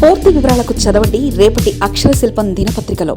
పూర్తి వివరాలకు చదవండి రేపటి అక్షర శిల్పం దినపత్రికలో.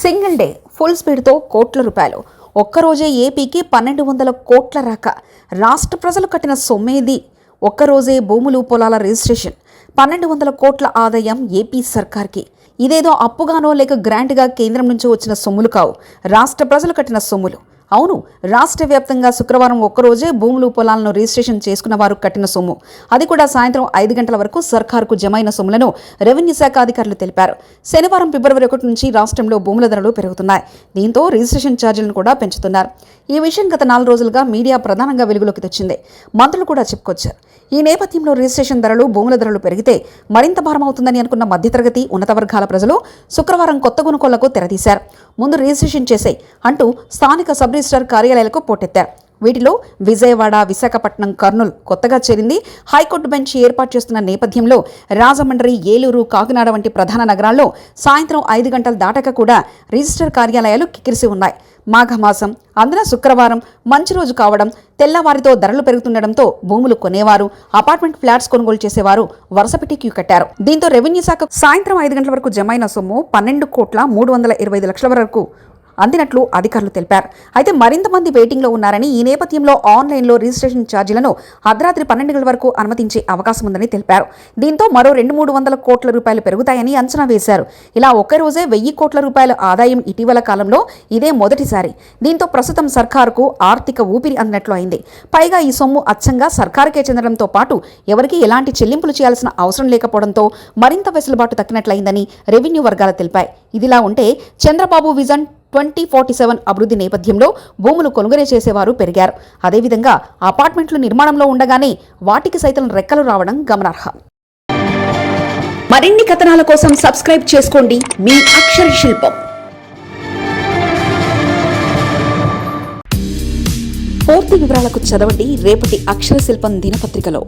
సింగిల్ డే ఫుల్ స్పీడ్తో కోట్ల రూపాయలు. ఒక్కరోజే ఏపీకి పన్నెండు వందల కోట్ల రాక. రాష్ట్ర ప్రజలు కట్టిన సొమ్మేది? ఒక్కరోజే భూములు పొలాల రిజిస్ట్రేషన్. పన్నెండు వందల కోట్ల ఆదాయం ఏపీ సర్కార్కి. ఇదేదో అప్పుగానో లేక గ్రాంట్గా కేంద్రం నుంచి వచ్చిన సొమ్ములు కావు. రాష్ట్ర ప్రజలు కట్టిన సొమ్ములు. అవును రాష్ట్ర వ్యాప్తంగా శుక్రవారం ఒక్కరోజే భూములు పొలాలను రిజిస్ట్రేషన్ చేసుకున్న వారు కట్టిన సొమ్ము. అది కూడా సాయంత్రం ఐదు గంటల వరకు సర్కారుకు జమైన సొమ్ములను రెవెన్యూ శాఖ అధికారులు తెలిపారు. శనివారం ఫిబ్రవరి ఒకటి నుంచి రాష్ట్రంలో భూముల ధరలు పెరుగుతున్నాయి. దీంతో రిజిస్ట్రేషన్ ఛార్జీలను కూడా పెంచుతున్నారు. ఈ విషయం గత నాలుగు రోజులుగా మీడియా ప్రధానంగా వెలుగులోకి తెచ్చింది. మంత్రులు కూడా చెప్పుకొచ్చారు. ఈ నేపథ్యంలో రిజిస్ట్రేషన్ ధరలు భూముల ధరలు పెరిగితే మరింత భారం అవుతుందని అనుకున్న మధ్యతరగతి ఉన్నత వర్గాల ప్రజలు శుక్రవారం కొత్త కొనుగోళ్ళకు తెరదీశారు ముందు రిజిస్ట్రేషన్ చేసే అంటూ స్థానిక సబ్ రిజిస్ట్రార్ కార్యాలయాలకు పోటెత్తారు. వీటిలో విజయవాడ విశాఖపట్నం కర్నూలు కొత్తగా చేరింది. హైకోర్టు బెంచ్ ఏర్పాటు చేస్తున్న నేపథ్యంలో రాజమండ్రి ఏలూరు కాకినాడ వంటి ప్రధాన నగరాల్లో సాయంత్రం ఐదు గంటలు దాటక కూడా రిజిస్టర్ కార్యాలయాలు కిక్కిరిసి ఉన్నాయి. మాఘమాసం అందున శుక్రవారం మంచి రోజు కావడం తెల్లవారితో ధరలు పెరుగుతుండటంతో భూములు కొనేవారు అపార్ట్మెంట్ ఫ్లాట్స్ కొనుగోలు చేసేవారు వరుసపెట్టి క్యూ కట్టారు. దీంతో రెవెన్యూ శాఖ సాయంత్రం ఐదు గంటల వరకు జమైన సొమ్ము పన్నెండు కోట్ల మూడు వందల ఇరవై ఐదు లక్షల వరకు అందినట్లు అధికారులు తెలిపారు. అయితే మరింత మంది వెయిటింగ్లో ఉన్నారని ఈ నేపథ్యంలో ఆన్లైన్లో రిజిస్ట్రేషన్ ఛార్జీలను అర్ధరాత్రి పన్నెండు గంటల వరకు అనుమతించే అవకాశం ఉందని తెలిపారు. దీంతో మరో రెండు మూడు వందల కోట్ల రూపాయలు పెరుగుతాయని అంచనా వేశారు. ఇలా ఒక్కరోజే రోజే వెయ్యి కోట్ల రూపాయల ఆదాయం ఇటీవల కాలంలో ఇదే మొదటిసారి. దీంతో ప్రస్తుతం సర్కారుకు ఆర్థిక ఊపిరి అందినట్లు అయింది. పైగా ఈ సొమ్ము అచ్చంగా సర్కారుకే చెందడంతో పాటు ఎవరికీ ఎలాంటి చెల్లింపులు చేయాల్సిన అవసరం లేకపోవడంతో మరింత వెసులుబాటు తక్కినట్లయిందని రెవెన్యూ వర్గాలు తెలిపాయి. ఇదిలా ఉంటే Chandrababu vision twenty forty seven అభివృద్ధి నేపథ్యంలో భూములు కొనుగోలు చేసేవారు పెరిగారు. అదేవిధంగా అపార్ట్మెంట్లు నిర్మాణంలో ఉండగానే వాటికి సైతం రెక్కలు రావడం గమనార్హం. మరిన్ని కథనాల కోసం సబ్స్క్రైబ్ చేసుకోండి. మీ అక్షర శిల్పం. పూర్తి వివరాలకు చదవండి. రేపటి అక్షర శిల్పం దినపత్రికలో.